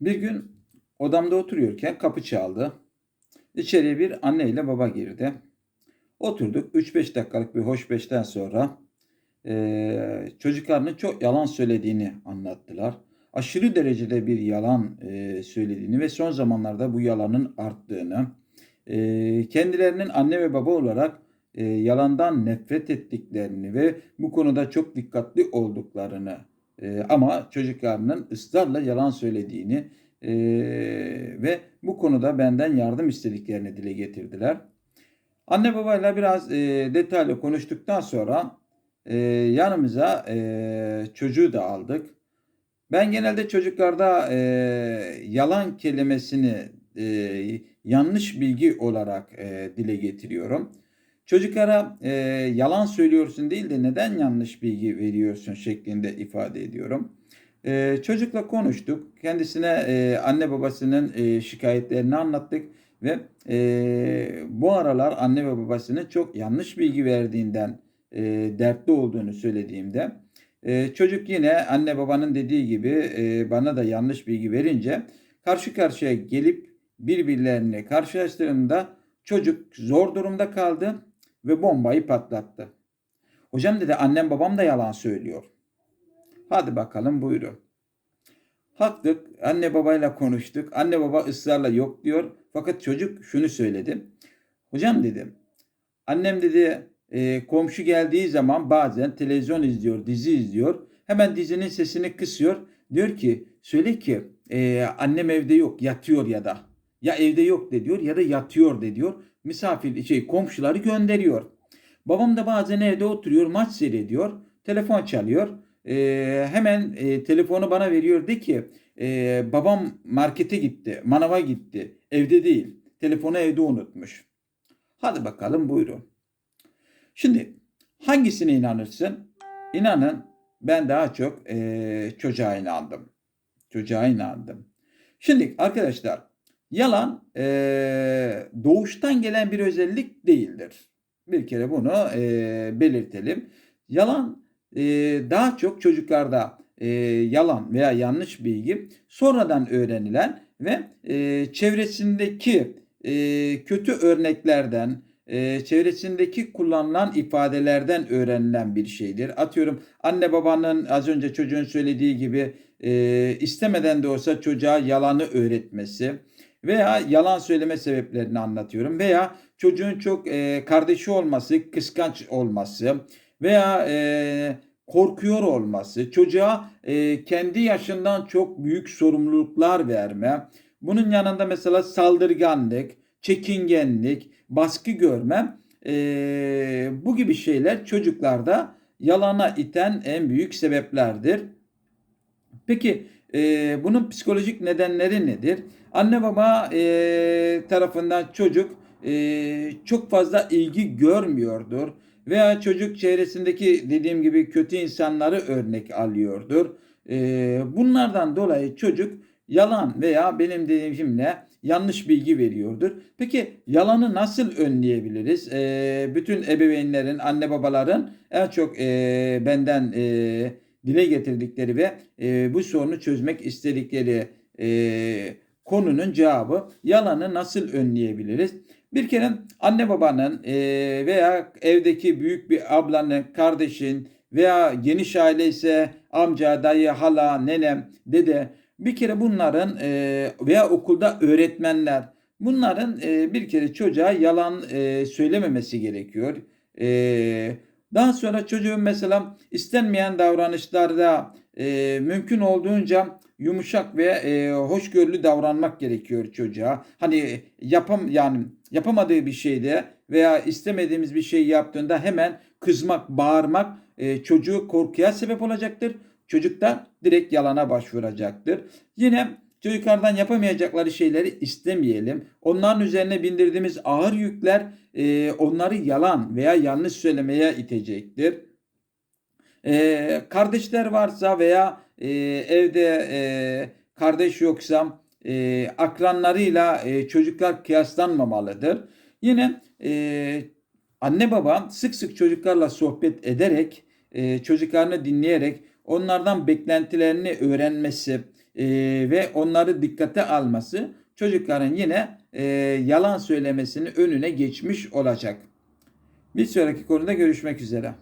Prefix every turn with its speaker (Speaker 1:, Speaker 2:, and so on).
Speaker 1: Bir gün odamda oturuyorken kapı çaldı. İçeriye bir anne ile baba girdi. Oturduk 3-5 dakikalık bir hoşbeşten sonra eee çocuklarının çok yalan söylediğini anlattılar. Aşırı derecede bir yalan eee, söylediğini ve son zamanlarda bu yalanın arttığını, eee, kendilerinin anne ve baba olarak eee, yalandan nefret ettiklerini ve bu konuda çok dikkatli olduklarını eee, ama çocuklarının ısrarla yalan söylediğini eee, ve bu konuda benden yardım istediklerini dile getirdiler. Anne babayla biraz eee, detaylı konuştuktan sonra eee, yanımıza eee, çocuğu da aldık. Ben genelde çocuklarda eee, yalan kelimesini eee, yanlış bilgi olarak eee, dile getiriyorum. Çocuklara eee, yalan söylüyorsun değil de neden yanlış bilgi veriyorsun şeklinde ifade ediyorum. Eee, çocukla konuştuk. Kendisine eee, anne babasının eee, şikayetlerini anlattık ve eee, bu aralar anne ve babasının çok yanlış bilgi verdiğinden eee, dertli olduğunu söylediğimde eee, çocuk yine anne babanın dediği gibi eee, bana da yanlış bilgi verince karşı karşıya gelip birbirlerini karşılaştırdığında çocuk zor durumda kaldı ve bombayı patlattı. Hocam dedi annem babam da yalan söylüyor. Hadi bakalım buyurun. Haklık. Anne babayla konuştuk. Anne baba ısrarla yok diyor. Fakat çocuk şunu söyledi. Hocam dedim. Annem dedi e, komşu geldiği zaman bazen televizyon izliyor, dizi izliyor. Hemen dizinin sesini kısıyor. Diyor ki söyle ki e, annem evde yok yatıyor ya da. Ya evde yok de diyor ya da yatıyor de diyor. Misafir şey komşuları gönderiyor. Babam da bazen evde oturuyor maç seyrediyor. Telefon çalıyor. Ee, hemen e, telefonu bana veriyor de ki e, babam markete gitti, manava gitti, evde değil. Telefonu evde unutmuş. Hadi bakalım buyurun. Şimdi hangisine inanırsın? İnanın ben daha çok e, çocuğa inandım. Çocuğa inandım. Şimdi arkadaşlar yalan e, doğuştan gelen bir özellik değildir. Bir kere bunu e, belirtelim. Yalan e, daha çok çocuklarda e, yalan veya yanlış bilgi sonradan öğrenilen ve e, çevresindeki e, kötü örneklerden, e, çevresindeki kullanılan ifadelerden öğrenilen bir şeydir. Atıyorum anne babanın az önce çocuğun söylediği gibi e, istemeden de olsa çocuğa yalanı öğretmesi veya yalan söyleme sebeplerini anlatıyorum veya çocuğun çok e, kardeşi olması, kıskanç olması veya e, korkuyor olması, çocuğa e, kendi yaşından çok büyük sorumluluklar verme, bunun yanında mesela saldırganlık, çekingenlik, baskı görme, e, bu gibi şeyler çocuklarda yalana iten en büyük sebeplerdir. Peki e, bunun psikolojik nedenleri nedir? Anne baba e, tarafından çocuk e, çok fazla ilgi görmüyordur veya çocuk çevresindeki dediğim gibi kötü insanları örnek alıyordur. E, bunlardan dolayı çocuk yalan veya benim dediğimle yanlış bilgi veriyordur. Peki yalanı nasıl önleyebiliriz? E, bütün ebeveynlerin, anne babaların en çok e, benden e, dile getirdikleri ve e, bu sorunu çözmek istedikleri e, konunun cevabı yalanı nasıl önleyebiliriz? Bir kere anne babanın e, veya evdeki büyük bir ablanın, kardeşin veya geniş aile ise amca, dayı, hala, nenem, dede bir kere bunların e, veya okulda öğretmenler bunların e, bir kere çocuğa yalan e, söylememesi gerekiyor. E, daha sonra çocuğun mesela istenmeyen davranışlarda e, mümkün olduğunca yumuşak ve e, hoşgörülü davranmak gerekiyor çocuğa. Hani yapam yani yapamadığı bir şeyde veya istemediğimiz bir şey yaptığında hemen kızmak, bağırmak e, çocuğu korkuya sebep olacaktır. Çocuk da direkt yalana başvuracaktır. Yine çocuklardan yapamayacakları şeyleri istemeyelim. Onların üzerine bindirdiğimiz ağır yükler e, onları yalan veya yanlış söylemeye itecektir. E, kardeşler varsa veya e, evde e, kardeş yoksa e, akranlarıyla e, çocuklar kıyaslanmamalıdır. Yine e, anne baba sık sık çocuklarla sohbet ederek, e, çocuklarını dinleyerek onlardan beklentilerini öğrenmesi, e, ve onları dikkate alması çocukların yine e, yalan söylemesinin önüne geçmiş olacak. Bir sonraki konuda görüşmek üzere.